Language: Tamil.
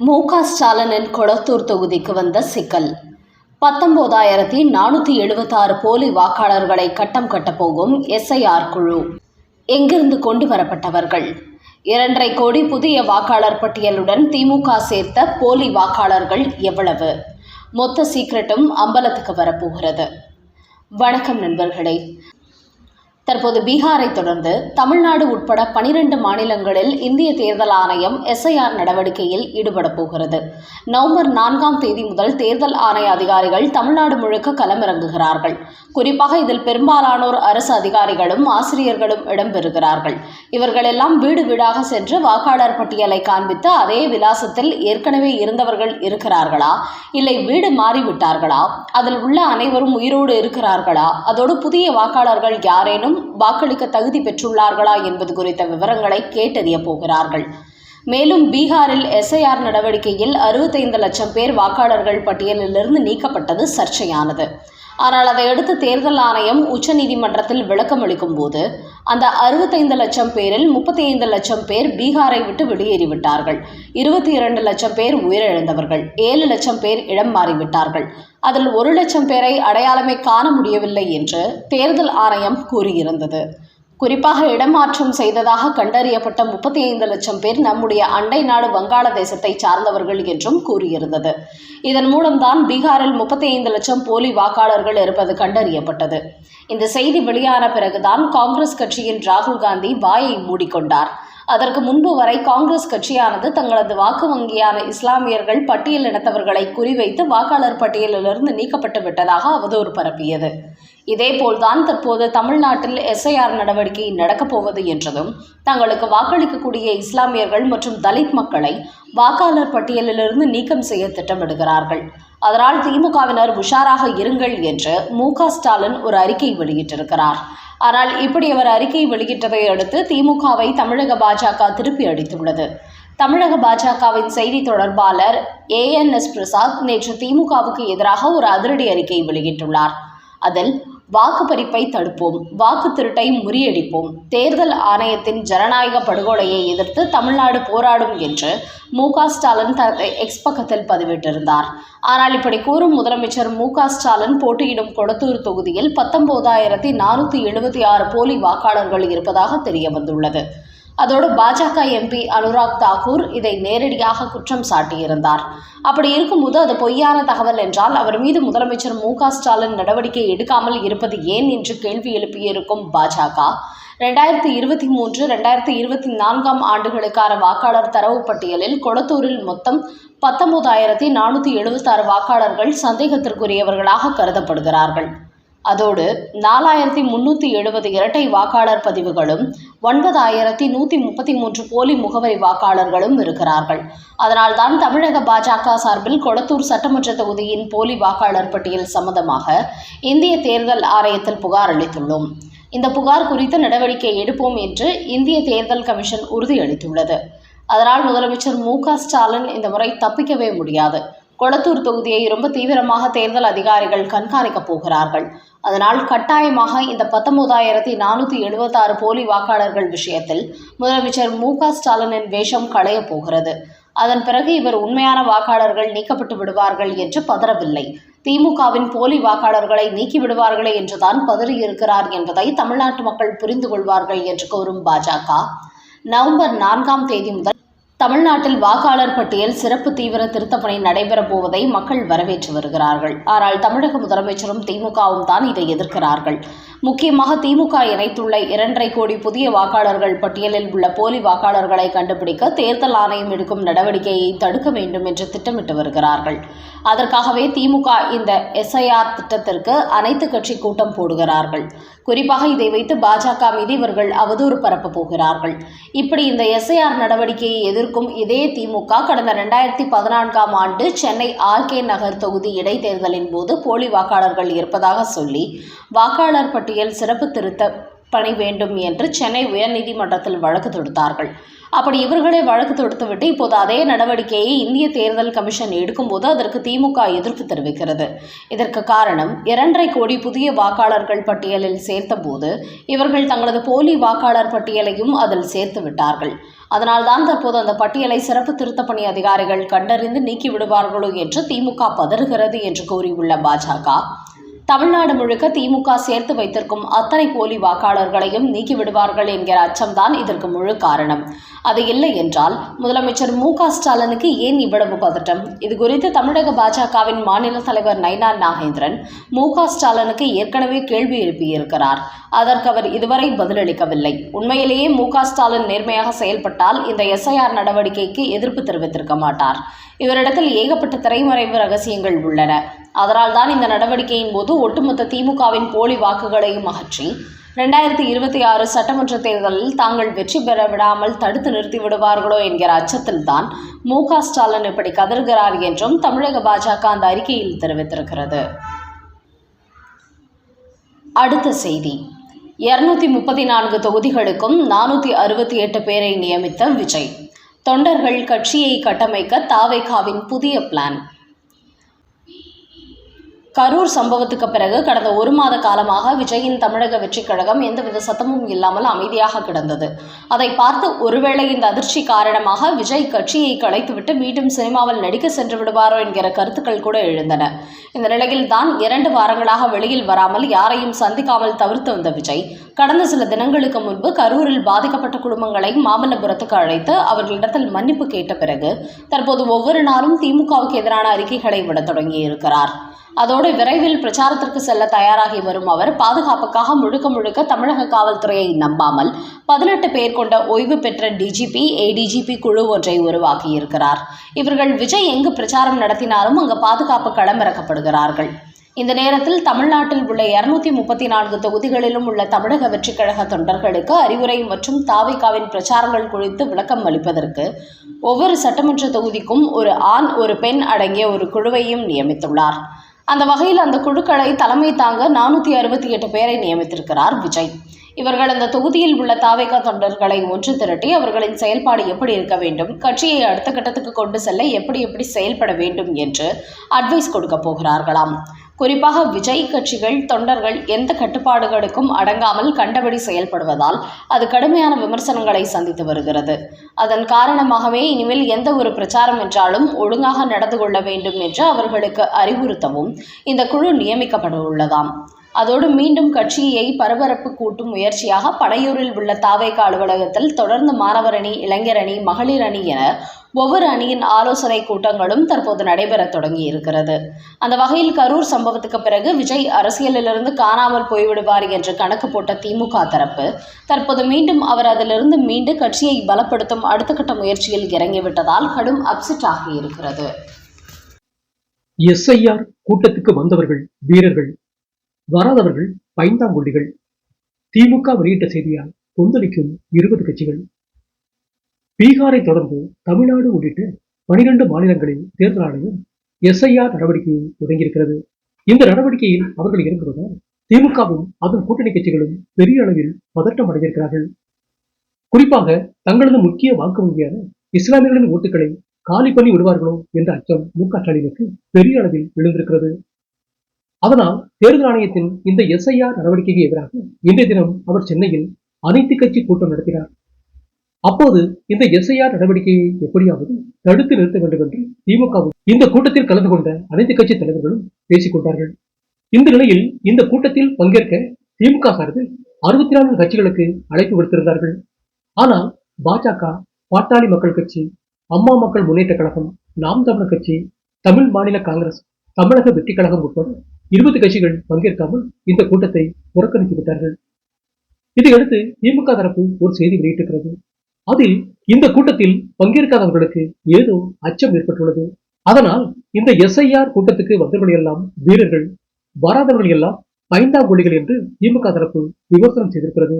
மு க ஸ்டாலினின் கொளத்தூர் தொகுதிக்கு வந்த சிக்கல். பத்தொன்பதாயிரத்தி நானூற்றி எழுபத்தாறு போலி வாக்காளர்களை கட்டம் கட்டப்போகும் எஸ்ஐஆர் குழு. எங்கிருந்து கொண்டு வரப்பட்டவர்கள்? இரண்டரை கோடி புதிய வாக்காளர் பட்டியலுடன் திமுக சேர்த்த போலி வாக்காளர்கள் எவ்வளவு? மொத்த சீக்கிரட்டும் அம்பலத்துக்கு வரப்போகிறது. வணக்கம் நண்பர்களே. தற்போது பீகாரை தொடர்ந்து தமிழ்நாடு உட்பட பனிரெண்டு மாநிலங்களில் இந்திய தேர்தல் ஆணையம் எஸ்ஐஆர் நடவடிக்கையில் ஈடுபட போகிறது. நவம்பர் நான்காம் தேதி முதல் தேர்தல் ஆணைய அதிகாரிகள் தமிழ்நாடு முழுக்க களமிறங்குகிறார்கள். குறிப்பாக இதில் பெரும்பாலானோர் அரசு அதிகாரிகளும் ஆசிரியர்களும் இடம்பெறுகிறார்கள். இவர்களெல்லாம் வீடு வீடாக சென்று வாக்காளர் பட்டியலை காண்பித்து அதே விலாசத்தில் ஏற்கனவே இருந்தவர்கள் இருக்கிறார்களா? இல்லை வீடு மாறிவிட்டார்களா? அதில் உள்ள அனைவரும் உயிரோடு இருக்கிறார்களா? அதோடு புதிய வாக்காளர்கள் யாரேனும் வாக்களிக்க தகுதி பெற்றுள்ளார்களா என்பது குறித்த விவரங்களை கேட்டறிய போகிறார்கள். மேலும் பீகாரில் எஸ்ஐஆர் நடவடிக்கையில் அறுபத்தைந்து லட்சம் பேர் வாக்காளர்கள் பட்டியலிலிருந்து நீக்கப்பட்டது சர்ச்சையானது. ஆனால் அதையடுத்து தேர்தல் ஆணையம் உச்சநீதிமன்றத்தில் விளக்கம் அளிக்கும் போது அந்த அறுபத்தைந்து லட்சம் பேரில் முப்பத்தி ஐந்து லட்சம் பேர் பீகாரை விட்டு வெளியேறிவிட்டார்கள். இருபத்தி இரண்டு லட்சம் பேர் உயிரிழந்தவர்கள். ஏழு லட்சம் பேர் இடம் மாறிவிட்டார்கள். அதில் ஒரு லட்சம் பேரை அடையாளமே காண முடியவில்லை என்று தேர்தல் ஆணையம் கூறியிருந்தது. குறிப்பாக இடமாற்றம் செய்ததாக கண்டறியப்பட்ட முப்பத்தி ஐந்து லட்சம் பேர் நம்முடைய அண்டை நாடு வங்காளதேசத்தை சார்ந்தவர்கள் என்றும் கூறியிருந்தது. இதன் மூலம்தான் பீகாரில் முப்பத்தி ஐந்து லட்சம் போலி வாக்காளர்கள் இருப்பது கண்டறியப்பட்டது. இந்த செய்தி வெளியான பிறகுதான் காங்கிரஸ் கட்சியின் ராகுல் காந்தி வாயை மூடிக்கொண்டார். அதற்கு முன்பு வரை காங்கிரஸ் கட்சியானது தங்களது வாக்கு வங்கியான இஸ்லாமியர்கள் பட்டியல் இனத்தவர்களை குறிவைத்து வாக்காளர் பட்டியலிலிருந்து நீக்கப்பட்டு விட்டதாக அவதூறு பரப்பியது. இதேபோல்தான் தற்போது தமிழ்நாட்டில் எஸ்ஐஆர் நடவடிக்கை நடக்கப் போவது என்றதும் தங்களுக்கு வாக்களிக்கக்கூடிய இஸ்லாமியர்கள் மற்றும் தலித் மக்களை வாக்காளர் பட்டியலிலிருந்து நீக்கம் செய்ய திட்டமிடுகிறார்கள். அதனால் திமுகவினர் உஷாராக இருங்கள் என்று மு ஸ்டாலின் ஒரு அறிக்கை வெளியிட்டிருக்கிறார். ஆனால் இப்படி அவர் அறிக்கை வெளியிட்டதை அடுத்து திமுகவை தமிழக பாஜக திருப்பி அடித்துள்ளது. தமிழக பாஜகவின் செய்தி தொடர்பாளர் ஏஎன்எஸ் பிரசாத் நேற்று திமுகவுக்கு எதிராக ஒரு அதிரடி அறிக்கை வெளியிட்டுள்ளார். அதில் வாக்கு பறிப்பை தடுப்போம். வாக்கு திருட்டை முறியடிப்போம். தேர்தல் ஆணையத்தின் ஜனநாயக படுகொலையை எதிர்த்து தமிழ்நாடு போராடும் என்று மு க ஸ்டாலின் தனது எக்ஸ் பக்கத்தில் பதிவிட்டிருந்தார். ஆனால் இப்படி கூறும் முதலமைச்சர் மு க ஸ்டாலின் போட்டியிடும் கொளத்தூர் தொகுதியில் பத்தொன்பதாயிரத்தி நானூற்றி எழுபத்தி ஆறு போலி வாக்காளர்கள் இருப்பதாக தெரிய வந்துள்ளது. அதோடு பாஜக எம்பி அனுராக் தாக்கூர் இதை நேரடியாக குற்றம் சாட்டியிருந்தார். அப்படி இருக்கும்போது அது பொய்யான தகவல் என்றால் அவர் மீது முதலமைச்சர் மு ஸ்டாலின் நடவடிக்கை எடுக்காமல் இருப்பது ஏன் என்று கேள்வி எழுப்பியிருக்கும் பாஜக. ரெண்டாயிரத்தி இருபத்தி மூன்று ரெண்டாயிரத்தி இருபத்தி நான்காம் ஆண்டுகளுக்கான வாக்காளர் தரவு பட்டியலில் கொளத்தூரில் மொத்தம் பத்தொன்பதாயிரத்தி நானூற்றி எழுபத்தாறு வாக்காளர்கள் சந்தேகத்திற்குரியவர்களாக கருதப்படுகிறார்கள். அதோடு நாலாயிரத்தி முன்னூற்றி எழுபது இரட்டை வாக்காளர் பதிவுகளும் ஒன்பதாயிரத்தி நூற்றி முப்பத்தி மூன்று போலி முகவரி வாக்காளர்களும் இருக்கிறார்கள். அதனால்தான் தமிழக பாஜக சார்பில் கொளத்தூர் சட்டமன்ற தொகுதியின் போலி வாக்காளர் பட்டியல் சம்பந்தமாக இந்திய தேர்தல் ஆணையத்தில் புகார் அளித்துள்ளோம். இந்த புகார் குறித்து நடவடிக்கை எடுப்போம் என்று இந்திய தேர்தல் கமிஷன் உறுதியளித்துள்ளது. அதனால் முதலமைச்சர் மு ஸ்டாலின் இந்த முறை தப்பிக்கவே முடியாது. கொளத்தூர் தொகுதியை ரொம்ப தீவிரமாக தேர்தல் அதிகாரிகள் கண்காணிக்கப் போகிறார்கள். அதனால் கட்டாயமாக இந்த பத்தொன்பதாயிரத்தி நானூற்றி எழுபத்தாறு போலி வாக்காளர்கள் விஷயத்தில் முதலமைச்சர் மு க ஸ்டாலினின் வேஷம் களையப் போகிறது. அதன் பிறகு இவர் உண்மையான வாக்காளர்கள் நீக்கப்பட்டு விடுவார்கள் என்று பதறவில்லை. திமுகவின் போலி வாக்காளர்களை நீக்கி விடுவார்களே என்றுதான் பதறியிருக்கிறார் என்பதை தமிழ்நாட்டு மக்கள் புரிந்து கொள்வார்கள் என்று கூறும் பாஜக நவம்பர் நான்காம் தேதி முதல் தமிழ்நாட்டில் வாக்காளர் பட்டியல் சிறப்பு தீவிர திருத்தப்பணி பணி நடைபெறப் போவதை மக்கள் வரவேற்று வருகிறார்கள். ஆனால் தமிழக முதலமைச்சரும் திமுகவும் தான் இதை எதிர்க்கிறார்கள். முக்கியமாக திமுக இணைத்துள்ள இரண்டரை கோடி புதிய வாக்காளர்கள் பட்டியலில் உள்ள போலி வாக்காளர்களை கண்டுபிடிக்க தேர்தல் ஆணையம் எடுக்கும் நடவடிக்கையை தடுக்க வேண்டும் என்று திட்டமிட்டு வருகிறார்கள். அதற்காகவே திமுக இந்த எஸ்ஐஆர் திட்டத்திற்கு அனைத்து கட்சி கூட்டம் போடுகிறார்கள். குறிப்பாக இதை வைத்து பாஜக மீது இவர்கள் அவதூறு பரப்ப போகிறார்கள். இப்படி இந்த எஸ்ஐஆர் நடவடிக்கையை எதிர் இருக்கும். இதே திமுக கடந்த ரெண்டாயிரத்தி பதினான்காம் ஆண்டு சென்னை ஆர்கே நகர் தொகுதி இடைத்தேர்தலின் போது போலி வாக்காளர்கள் இருப்பதாக சொல்லி வாக்காளர் பட்டியல் சிறப்பு திருத்த பணி வேண்டும் என்று சென்னை உயர்நீதிமன்றத்தில் வழக்கு தொடுத்தார்கள். அப்படி இவர்களே வழக்கு தொடுத்துவிட்டு இப்போது அதே நடவடிக்கையை இந்திய தேர்தல் கமிஷன் எடுக்கும்போது அதற்கு திமுக எதிர்ப்பு தெரிவிக்கிறது. இதற்கு காரணம் இரண்டரை கோடி புதிய வாக்காளர்கள் பட்டியலில் சேர்த்தபோது இவர்கள் தங்களது போலி வாக்காளர் பட்டியலையும் அதில் சேர்த்து விட்டார்கள். அதனால்தான் தற்போது அந்த பட்டியலை சிறப்பு திருத்தப்பணி அதிகாரிகள் கண்டறிந்து நீக்கி விடுவார்களோ என்று திமுக பதறுகிறது என்று கூறியுள்ள பாஜக. தமிழ்நாடு முழுக்க திமுக சேர்த்து வைத்திருக்கும் அத்தனை போலி வாக்காளர்களையும் நீக்கிவிடுவார்கள் என்கிற அச்சம்தான் இதற்கு முழு காரணம். அது இல்லை என்றால் முதலமைச்சர் மு க ஸ்டாலினுக்கு ஏன் இவ்வளவு பதட்டம்? இது குறித்து தமிழக பாஜகவின் மாநில தலைவர் நைனா நாகேந்திரன் மு க ஸ்டாலினுக்கு ஏற்கனவே கேள்வி எழுப்பியிருக்கிறார். அதற்கு அவர் இதுவரை பதிலளிக்கவில்லை. உண்மையிலேயே மு க ஸ்டாலின் நேர்மையாக செயல்பட்டால் இந்த எஸ்ஐஆர் நடவடிக்கைக்கு எதிர்ப்பு தெரிவித்திருக்க மாட்டார். இவரிடத்தில் ஏகப்பட்ட திரைமறைவு ரகசியங்கள் உள்ளன. அதனால்தான் இந்த நடவடிக்கையின் போது ஒட்டுமொத்த திமுகவின் போலி வாக்குகளையும் அகற்றி ரெண்டாயிரத்தி இருபத்தி ஆறு சட்டமன்ற தேர்தலில் தாங்கள் வெற்றி பெற விடாமல் தடுத்து நிறுத்தி விடுவார்களோ என்கிற அச்சத்தில்தான் மு க ஸ்டாலின் இப்படி கதறுகிறார் என்றும் தமிழக பாஜக அந்த அறிக்கையில் தெரிவித்திருக்கிறது. அடுத்த செய்தி. இருநூத்தி முப்பத்தி நான்கு தொகுதிகளுக்கும் நானூற்றி அறுபத்தி எட்டு பேரை நியமித்த விஜய். தொண்டர்கள் கட்சியை கட்டமைக்க தாவேகாவின் புதிய பிளான் கரூர் சம்பவத்துக்கு பிறகு கடந்த ஒரு மாத காலமாக விஜயின் தமிழக வெற்றிக் கழகம் எந்தவித சத்தமும் இல்லாமல் அமைதியாக கிடந்தது. அதை பார்த்து ஒருவேளை இந்த அதிர்ச்சி காரணமாக விஜய் கட்சியை கலைத்துவிட்டு மீண்டும் சினிமாவில் நடிக்க சென்று விடுவாரோ என்கிற கருத்துக்கள் கூட எழுந்தன. இந்த நிலையில் தான் இரண்டு வாரங்களாக வெளியில் வராமல் யாரையும் சந்திக்காமல் தவிர்த்து வந்த விஜய் கடந்த சில தினங்களுக்கு முன்பு கரூரில் பாதிக்கப்பட்ட குடும்பங்களை மாமல்லபுரத்துக்கு அழைத்து அவர்களிடத்தில் மன்னிப்பு கேட்ட பிறகு தற்போது ஒவ்வொரு நாளும் திமுகவுக்கு எதிரான அறிக்கைகளை விட தொடங்கியிருக்கிறார். அதோடு விரைவில் பிரச்சாரத்திற்கு செல்ல தயாராகி வரும் அவர் பாதுகாப்புக்காக முழுக்க முழுக்க தமிழக காவல்துறையை நம்பாமல் பதினெட்டு பேர் கொண்ட ஓய்வு பெற்ற டிஜிபி ஏடிஜிபி குழு ஒன்றை உருவாக்கியிருக்கிறார். இவர்கள் விஜய் எங்கு பிரச்சாரம் நடத்தினாலும் அங்கு பாதுகாப்பு களமிறக்கப்படுகிறார்கள் இந்த நேரத்தில் தமிழ்நாட்டில் உள்ள இருநூத்தி முப்பத்தி நான்கு தொகுதிகளிலும் உள்ள தமிழக வெற்றிக் கழக தொண்டர்களுக்கு அறிவுரை மற்றும் தாவிகாவின் பிரச்சாரங்கள் குறித்து விளக்கம் அளிப்பதற்கு ஒவ்வொரு சட்டமன்ற தொகுதிக்கும் ஒரு ஆண் ஒரு பெண் அடங்கிய ஒரு குழுவையும் நியமித்துள்ளார். அந்த வகையில் அந்த குழுக்களை தலைமை தாங்க நானூற்றி அறுபத்தி எட்டு பேரை நியமித்திருக்கிறார் விஜய். இவர்கள் அந்த தொகுதியில் உள்ள தாவேகா தொண்டர்களை ஒன்று திரட்டி அவர்களின் செயல்பாடு எப்படி இருக்க வேண்டும் கட்சியை அடுத்த கட்டத்துக்கு கொண்டு செல்ல எப்படி எப்படி செயல்பட வேண்டும் என்று அட்வைஸ் கொடுக்க போகிறார்களாம். குறிப்பாக விஜய் கட்சிகள் தொண்டர்கள் எந்த கட்டுப்பாடுகளுக்கும் அடங்காமல் கண்டபடி செயல்படுவதால் அது கடுமையான விமர்சனங்களை சந்தித்து வருகிறது. அதன் காரணமாகவே இனிமேல் எந்த ஒரு பிரச்சாரம் என்றாலும் ஒழுங்காக நடந்து கொள்ள வேண்டும் என்று அவர்களுக்கு அறிவுறுத்தவும் இந்த குழு நியமிக்கப்பட உள்ளதாம் அதோடு மீண்டும் கட்சியை பரபரப்பு கூட்டும் முயற்சியாக படையூரில் உள்ள தாவேக அலுவலகத்தில் தொடர்ந்து மாணவர் அணி இளைஞர் அணி மகளிர் அணி என ஒவ்வொரு அணியின் ஆலோசனை கூட்டங்களும் தற்போது நடைபெற தொடங்கி இருக்கிறது அந்த வகையில் கரூர் சம்பவத்துக்கு பிறகு விஜய் அரசியலிலிருந்து காணாமல் போய்விடுவார் என்று கணக்கு போட்ட திமுக தரப்பு தற்போது மீண்டும் அவர் அதிலிருந்து மீண்டு கட்சியை பலப்படுத்தும் அடுத்த கட்ட முயற்சியில் இறங்கிவிட்டதால் கடும் அப்செட் ஆகியிருக்கிறது. எஸ்ஐஆர் கூட்டத்துக்கு வந்தவர்கள் வீரர்கள் வராதவர்கள் பைந்தாங்குள்ளிகள் திமுக வெளியிட்ட செய்தியால் கொந்தளிக்கும் இருபது கட்சிகள். பீகாரை தொடர்ந்து தமிழ்நாடு உள்ளிட்ட பனிரெண்டு மாநிலங்களில் தேர்தல் ஆணையம் எஸ்ஐஆர் நடவடிக்கையை தொடங்கியிருக்கிறது. இந்த நடவடிக்கையில் அவர்கள் இறங்குவதால் திமுகவும் அதன் கூட்டணி கட்சிகளும் பெரிய அளவில் பதட்டம் அடைந்திருக்கிறார்கள். குறிப்பாக தங்களது முக்கிய வாக்கு வங்கியான இஸ்லாமியர்களின் ஓட்டுகளை காலி பண்ணி விடுவார்களோ என்ற அச்சம் மு க ஸ்டாலினுக்கு பெரிய அளவில் எழுந்திருக்கிறது. அதனால் தேர்தல் ஆணையத்தின் இந்த எஸ்ஐஆர் நடவடிக்கைக்கு எதிராக இன்றைய தினம் அவர் சென்னையில் அனைத்து கட்சி கூட்டம் நடத்தினார். அப்போது இந்த எஸ்ஐஆர் நடவடிக்கையை எப்படியாவது தடுத்து நிறுத்த வேண்டும் என்று திமுகவும் இந்த கூட்டத்தில் கலந்து கொண்ட அனைத்து கட்சி தலைவர்களும் பேசிக் கொண்டார்கள். இந்த நிலையில் இந்த கூட்டத்தில் பங்கேற்க திமுக சார்பில் அறுபத்தி நான்கு கட்சிகளுக்கு அழைப்பு விடுத்திருந்தார்கள். ஆனால் பாஜக பாட்டாளி மக்கள் கட்சி அம்மா மக்கள் முன்னேற்ற கழகம் நாம் தமிழர் கட்சி தமிழ் மாநில காங்கிரஸ் தமிழக வெற்றி கழகம் உட்பட இருபது கட்சிகள் பங்கேற்காமல் இந்த கூட்டத்தை புறக்கணித்து விட்டார்கள் இதையடுத்து திமுக தரப்பு ஒரு செய்தி வெளியிட்டிருக்கிறது. அதில் இந்த கூட்டத்தில் பங்கேற்காதவர்களுக்கு ஏதோ அச்சம் ஏற்பட்டுள்ளது. அதனால் இந்த எஸ்ஐஆர் கூட்டத்துக்கு வந்தவர்கள் எல்லாம் வீரர்கள் வராதவர்கள் எல்லாம் பைந்தாங்குழிகள் என்று திமுக தரப்பு விமர்சனம் செய்திருக்கிறது.